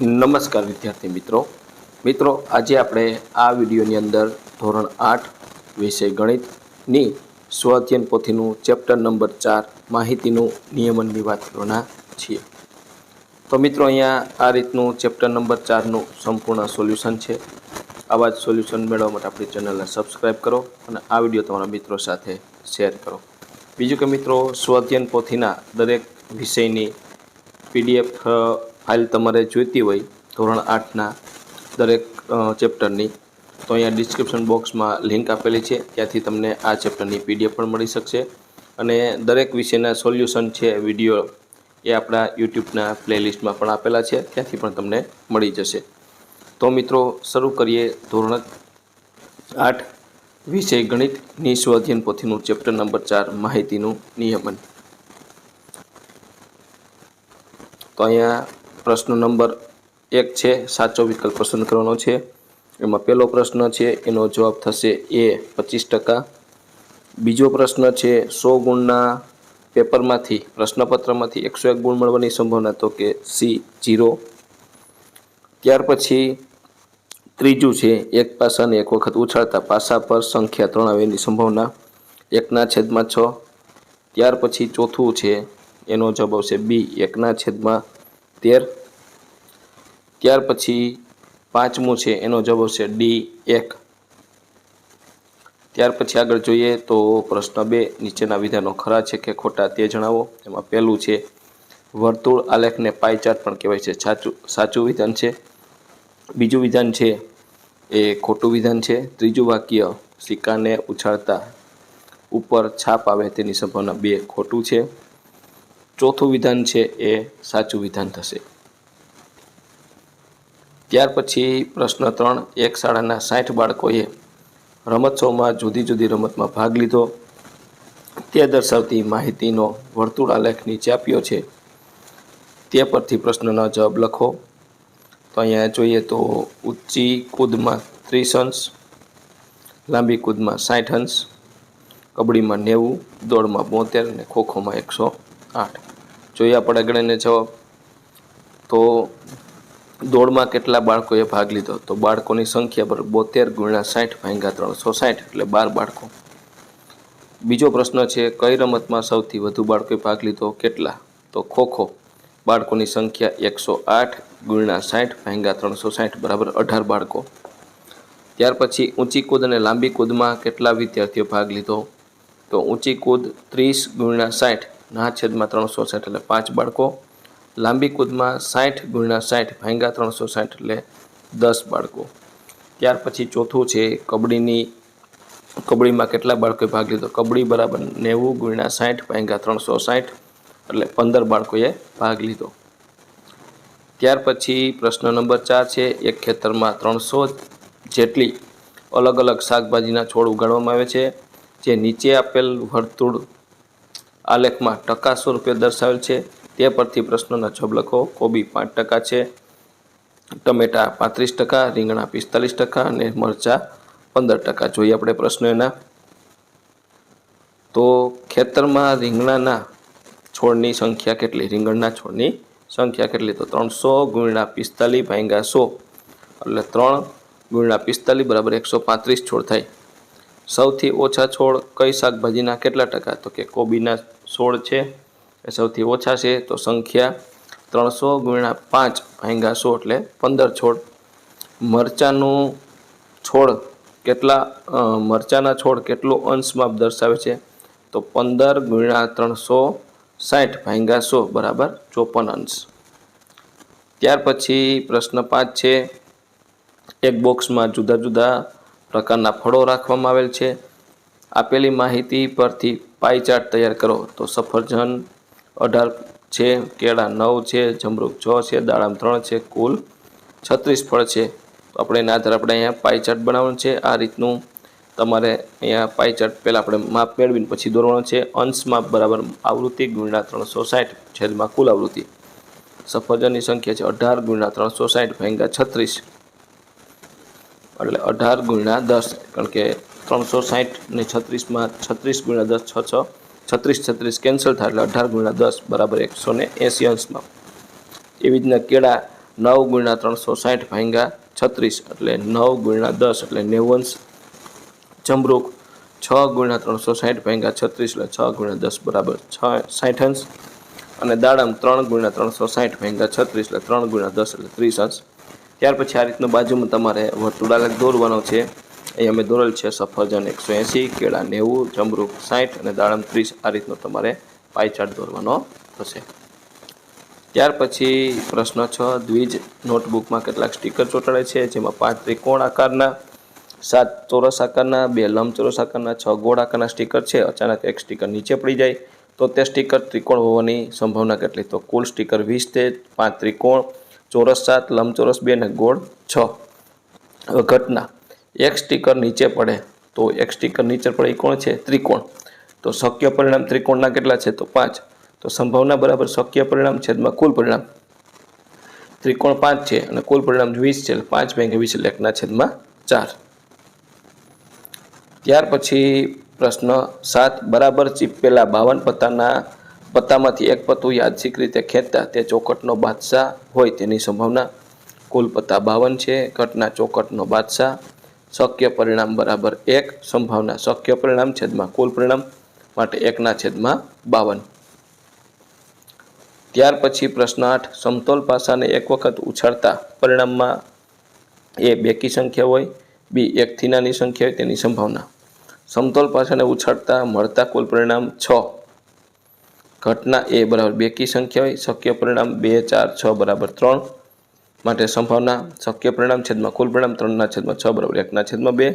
નમસ્કાર વિદ્યાર્થી મિત્રો. મિત્રો, આજે આપણે આ વિડીયોની અંદર ધોરણ આઠ વિષય ગણિતની સ્વાધ્યન પોથીનું ચેપ્ટર નંબર ચાર માહિતીનું નિયમનની વાત કરવાના છીએ. તો મિત્રો, અહીંયા આ રીતનું ચેપ્ટર નંબર ચારનું સંપૂર્ણ સોલ્યુશન છે. આવા જ સોલ્યુશન મેળવવા માટે આપણી ચેનલને સબસ્ક્રાઈબ કરો અને આ વીડિયો તમારા મિત્રો સાથે શેર કરો. બીજું કે મિત્રો, સ્વાધ્યન પોથીના દરેક વિષયની પીડીએફ ફાઇલ તમારે જોઈતી હોય ધોરણ આઠના દરેક ચેપ્ટરની, તો અહીંયા ડિસ્ક્રિપ્શન બોક્સમાં લિંક આપેલી છે. ત્યાંથી તમને આ ચેપ્ટરની પીડીએફ પણ મળી શકશે. અને દરેક વિષયના સોલ્યુશન છે, વીડિયો એ આપણા યુટ્યુબના પ્લેલિસ્ટમાં પણ આપેલા છે. ત્યાંથી પણ તમને મળી જશે. તો મિત્રો, શરૂ કરીએ ધોરણ આઠ, વિષય ગણિત સ્વઅધ્યયન પોથીનું ચેપ્ટર નંબર ચાર, માહિતીનું નિયમન. તો અહીંયા પ્રશ્ન નંબર એક છે, સાચો વિકલ્પ પસંદ કરવાનો છે. એમાં પહેલો પ્રશ્ન છે, એનો જવાબ થશે એ પચીસ ટકા. બીજો પ્રશ્ન છે, સો ગુણના પેપરમાંથી, પ્રશ્નપત્રમાંથી એકસો એક ગુણ મળવાની સંભાવના, તો કે સી જીરો. ત્યાર પછી ત્રીજું છે, એક પાસાને એક વખત ઉછાળતા પાસા પર સંખ્યા ત્રણ આવે સંભાવના. એકના છેદમાં છ. ત્યાર પછી ચોથું છે, એનો જવાબ આવશે બી, એકના છેદમાં તેર. ત્યાર પછી પાંચમું છે, એનો જવાબ આવશે ડી એક. ત્યાર પછી આગળ જોઈએ તો પ્રશ્ન બે, નીચેના વિધાનો ખરા છે કે ખોટા તે જણાવો. એમાં પહેલું છે, વર્તુળ આલેખને પાઈ પણ કહેવાય છે. સાચું સાચું વિધાન છે. બીજું વિધાન છે, એ ખોટું વિધાન છે. ત્રીજું વાક્ય, સિક્કાને ઉછાળતા, ઉપર છાપ આવે તેની સંભાવના બે ખોટું છે. ચોથું વિધાન છે એ સાચું વિધાન થશે. ત્યાર પછી પ્રશ્ન ત્રણ, એક શાળાના સાઠ બાળકોએ રમોત્સવમાં જુદી જુદી રમતમાં ભાગ લીધો. તે દર્શાવતી માહિતીનો વર્તુળ આલેખ નીચે આપ્યો છે. તે પરથી પ્રશ્નનો જવાબ લખો. તો અહીંયા જોઈએ તો ઊંચી કૂદમાં ત્રીસ અંશ, લાંબી કૂદમાં સાઠ અંશ કબડ્ડીમાં નેવું, દોડમાં બોતેર અને ખોખોમાં એકસો. આઠ જોઈએ આપણે ગણીને જવાબ. તો દોડમાં કેટલા બાળકોએ ભાગ લીધો? તો બાળકોની સંખ્યા પર બોતેર ગુણ્યા સાઠ ભાંગ્યા ત્રણસો સાઠ, એટલે બાર બાળકો. બીજો પ્રશ્ન છે, કઈ રમતમાં સૌથી વધુ બાળકોએ ભાગ લીધો? કેટલા? તો ખોખો. બાળકોની સંખ્યા એકસો આઠ ગુણ્યા સાઠ ભાંગ્યા ત્રણસો સાઠ, બરાબર અઢાર બાળકો. ત્યાર પછી ઊંચી કૂદ અને લાંબી કૂદમાં કેટલા વિદ્યાર્થીઓ ભાગ લીધો? તો ઊંચી કૂદ ત્રીસ ગુણ્યા સાઠ ના છેદમાં ત્રણસો સાઠ એટલે પાંચ બાળકો, લાંબી કૂદમાં સાઠ ગુણ્યા સાઠ ભાંગા ત્રણસો સાઠ એટલે દસ બાળકો. ત્યાર પછી ચોથું છે કબડ્ડીની, કબડ્ડીમાં કેટલા બાળકોએ ભાગ લીધો? કબડ્ડી બરાબર નેવું ગુણ્યા સાઠ ભાંગા ત્રણસો સાઠ એટલે પંદર બાળકોએ ભાગ લીધો. ત્યાર પછી પ્રશ્ન નંબર ચાર છે, એક ખેતરમાં ત્રણસો જેટલી અલગ અલગ શાકભાજીના છોડ ઉગાડવામાં આવે છે, જે નીચે આપેલ વર્તુળ આલેખમાં ટકા સ્વરૂપે દર્શાવેલ છે. તે પરથી પ્રશ્નના જવાબ લખો. કોબી પાંચ ટકા છે. ટમેટા પાંત્રીસ ટકા, રીંગણા પિસ્તાલીસ ટકા અને મરચાં પંદર ટકા. જોઈએ આપણે પ્રશ્નો એના. તો ખેતરમાં રીંગણાના છોડની સંખ્યા કેટલી? રીંગણના છોડની સંખ્યા કેટલી? તો ત્રણસો ગુણ્યા પિસ્તાલીસ ભાંગ્યા સો. એટલે ત્રણ ગુણ્યા પિસ્તાલીસ બરાબર એકસો પાંત્રીસ છોડ થાય. સૌથી ઓછા છોડ કઈ શાકભાજીના કેટલા ટકા? તો કે કોબીના છોડ છે, એ સૌથી ઓછા છે, તો સંખ્યા ત્રણસો ગુણ્યા પાંચ ભાંગા સો એટલે પંદર છોડ. મરચાંનું છોડ કેટલા મરચાંના છોડ કેટલો અંશમાં દર્શાવે છે? તો પંદર ગુણ્યા ત્રણસો સાઠ ભાંગા સો બરાબર ચોપન અંશ. ત્યાર પછી પ્રશ્ન પાંચ છે, એક બોક્સમાં જુદા જુદા પ્રકારના ફળો રાખવામાં આવેલ છે. આપેલી માહિતી પરથી પાઈ ચાર્ટ તૈયાર કરો. તો સફરજન અઢાર છે, કેળા નવ છે, જમરૂક છ છે, દાડમ ત્રણ છે, કુલ છત્રીસ ફળ છે. આપણે એના આધારે આપણે અહીંયા પાઈ ચાર્ટ બનાવવાનું છે. આ રીતનું તમારે અહીંયા પાઈ ચાર્ટ પહેલાં આપણે માપ મેળવીને પછી દોરવાનો છે. અંશ માપ બરાબર આવૃત્તિ ગુણ્યા ત્રણસો સાઠ છેદમાં કુલ આવૃત્તિ. સફરજનની સંખ્યા છે અઢાર ગુણ્યા ત્રણસો સાઠ ભાંગ્યા છત્રીસ. એટલે અઢાર ગુણ્યા દસ, કારણ કે ત્રણસો સાઠ ને છત્રીસમાં છત્રીસ ગુણ્યા દસ, છ છ. છત્રીસ છત્રીસ કેન્સલ થાય એટલે અઢાર ગુણ્યા દસ બરાબર એકસો ને એંસી અંશમાં. એવી રીતના કેળા નવ ગુણ્યા ત્રણસો સાઠ ભાંગા છત્રીસ એટલે નવ ગુણ્યા દસ એટલે નેવંશ જમરૂક છ ગુણ્યા ત્રણસો સાઠ ભાંગા છત્રીસ એટલે છ ગુણ્યા દસ બરાબર છ સાઠ અંશ. અને દાડમ ત્રણ ગુણ્યા ત્રણસો સાઠ ભાંગા છત્રીસ એટલે ત્રણ ગુણ્યા દસ એટલે ત્રીસ અંશ. ત્યાર પછી આ રીતનું બાજુમાં તમારે વર્તુળાલેખ દોરવાનો છે. એ અમે દોરેલ છે સફરજન એકસો એંસી કેળા નેવું, જમરૂક સાઠ અને દાડમ ત્રીસ આ રીતનો તમારે પાઈ દોરવાનો થશે. ત્યાર પછી પ્રશ્ન છ, દ્વિજ નોટબુકમાં કેટલાક સ્ટીકર ચોંટાડે છે, જેમાં પાંચ ત્રિકોણ આકારના, સાત ચોરસ આકારના, બે લંબચોરસ આકારના, છ ગોળ આકારના સ્ટીકર છે. અચાનક એક સ્ટીકર નીચે પડી જાય તો તે સ્ટીકર ત્રિકોણ હોવાની સંભાવના કેટલી? તો કુલ સ્ટીકર વીસ તે પાંચ ત્રિકોણ ચોરસ સાત, લંબચોરસ બે અને ગોળ છ. ઘટના. એક સ્ટીકર નીચે પડે તો એક સ્ટીકર નીચે પડે એ કોણ છે? ત્રિકોણ. તો શક્ય પરિણામ ત્રિકોણના કેટલા છે? તો પાંચ. તો સંભાવના બરાબર શક્ય પરિણામ છેદમાં કુલ પરિણામ. ત્રિકોણ પાંચ છે અને કુલ પરિણામ વીસ છે. પાંચ ભાગ્યા વીસ એકના છેદમાં ચાર. ત્યાર પછી પ્રશ્ન સાત. બરાબર ચીપેલા બાવન પત્તાના પત્તામાંથી એક પત્તું યાદચ્છિક રીતે ખેંચતા તે ચોકટનો બાદશાહ હોય તેની સંભાવના કુલ પત્તા બાવન છે. ઘટના ચોકટનો બાદશાહ, શક્ય પરિણામ બરાબર એક, સંભાવના શક્ય પરિણામ છેદમાં કુલ પરિણામ માટે એકના છેદમાં બાવન. ત્યાર પછી પ્રશ્ન આઠ, સમતોલ પાસાને એક વખત ઉછાળતા પરિણામમાં એ બેકી સંખ્યા હોય, બી એકથી નાની સંખ્યા હોય તેની સંભાવના. સમતોલ પાસાને ઉછાળતા મળતા કુલ પરિણામ છ. ઘટના એ બરાબર બેકી સંખ્યા હોય, શક્ય પરિણામ બે, ચાર, છ, બરાબર ત્રણ. માટે સંભાવના શક્ય પરિણામ છેદમાં કુલ પરિણામ ત્રણના છેદમાં છ, બરાબર એકના છેદમાં બે.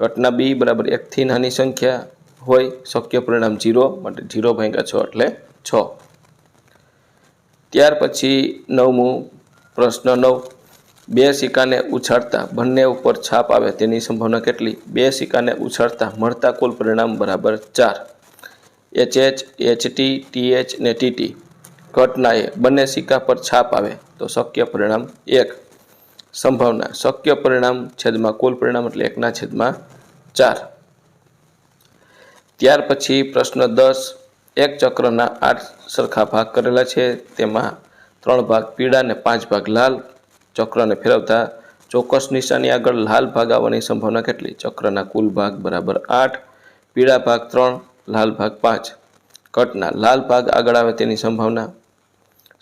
ઘટના બી બરાબર એકથી નાની સંખ્યા હોય, શક્ય પરિણામ જીરો, માટે જીરો ભાંગ્યા છ એટલે છ. ત્યાર પછી નવમું પ્રશ્ન નવ. બે સિક્કાને ઉછાળતા બંને ઉપર છાપ આવે તેની સંભાવના કેટલી? બે સિક્કાને ઉછાળતા મળતા કુલ પરિણામ બરાબર ચાર. H H H T T H ને ટીટી ઘટના એ બંને સિક્કા પર છાપ આવે તો શક્ય પરિણામ એક. સંભાવના, શક્ય પરિણામ છેદમાં કુલ પરિણામ એટલે એકના છેદમાં ચાર. ત્યાર પછી પ્રશ્ન દસ. એક ચક્રના આઠ સરખા ભાગ કરેલા છે, તેમાં ત્રણ ભાગ પીળા અને પાંચ ભાગ લાલ. ચક્રને ફેરવતા ચોક્કસ નિશાની આગળ લાલ ભાગ આવવાની સંભાવના કેટલી? ચક્રના કુલ ભાગ બરાબર આઠ, પીળા ભાગ ત્રણ લાલ ભાગ પાંચ. કટના લાલ ભાગ આગળ આવે તેની સંભાવના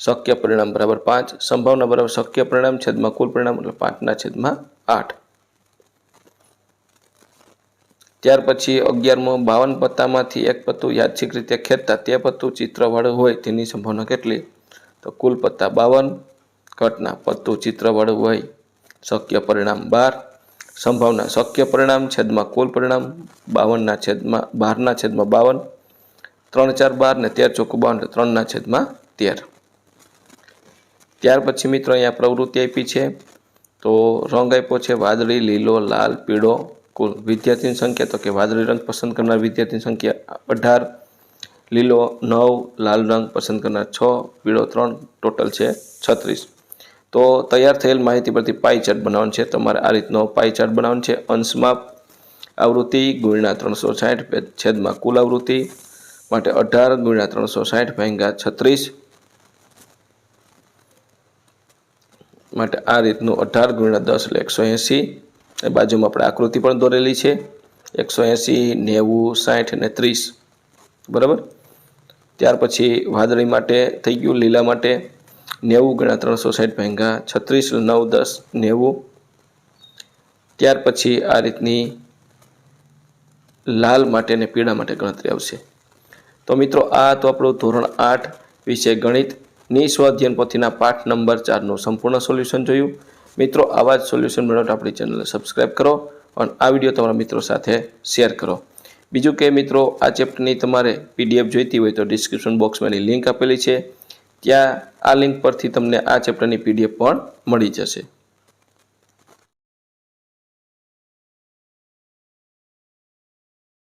શક્ય પરિણામ બરાબર પાંચ. સંભાવના બરાબર શક્ય પરિણામ છેદમાં કુલ પરિણામ એટલે પાંચના છેદમાં આઠ. ત્યાર પછી અગિયારમો બાવન પત્તામાંથી એક પત્તું યાદચ્છિક રીતે ખેંચતા તે પત્તું ચિત્રવાળું હોય તેની સંભાવના કેટલી? તો કુલ પત્તા બાવન ઘટના પત્તું ચિત્રવાળું હોય. શક્ય પરિણામ બાર. સંભાવના શક્ય પરિણામ છેદમાં કુલ પરિણામ બાવનના છેદમાં બારના છેદમાં બાવન, ત્રણ ચાર બાર ને તેર ચોખ્ખું બાવન ત્રણના છેદમાં તેર. ત્યાર પછી મિત્રો અહીંયા પ્રવૃત્તિ આપી છે. તો રંગ આપ્યો છે વાદળી, લીલો, લાલ, પીળો, કુલ વિદ્યાર્થીની સંખ્યા. તો કે વાદળી રંગ પસંદ કરનાર વિદ્યાર્થીની સંખ્યા અઢાર, લીલો નવ, લાલ રંગ પસંદ કરનાર છ, પીળો ત્રણ, ટોટલ છે છત્રીસ. તો તૈયાર થયેલ માહિતી પરથી પાઈ ચાર્ટ બનાવવાનો છે. તમારે આ રીતનો પાઈ ચાર્ટ બનાવવાનો છે. અંશમાં આવૃત્તિ ગુણ્યા ત્રણસો સાઠ છેદમાં કુલ આવૃત્તિ માટે અઢાર ગુણ્યા ત્રણસો સાઠ ભાંગ્યા છત્રીસ માટે આ રીતનું અઢાર ગુણ્યા દસ એટલે એકસો એંસી. એ બાજુમાં આપણે આકૃતિ પણ દોરેલી છે. એકસો એંસી, નેવું, સાઠ અને ત્રીસ. બરાબર? ત્યાર પછી વાદળી માટે થઈ ગયું લીલા માટે નેવું ગણા ત્રણસો સાઠ ભાંગા, છત્રીસ, નવ, દસ, નેવું. ત્યાર પછી આ રીતની લાલ માટે અને પીળા માટે ગણતરી આવશે. તો મિત્રો, આ તો આપણું ધોરણ આઠ વિશે ગણિતની સ્વાધ્યન પોથીના પાઠ નંબર ચારનું સંપૂર્ણ સોલ્યુશન જોયું. મિત્રો, આવા જ સોલ્યુશન મેળવતા આપણી ચેનલને સબસ્ક્રાઈબ કરો અને આ વીડિયો તમારા મિત્રો સાથે શેર કરો. બીજું કે મિત્રો, આ ચેપ્ટરની તમારે પીડીએફ જોઈતી હોય તો ડિસ્ક્રિપ્શન બોક્સમાં લિંક આપેલી છે. ત્યાં આ લિંક પરથી તમને આ ચેપ્ટરની પીડીએફ પણ મળી જશે.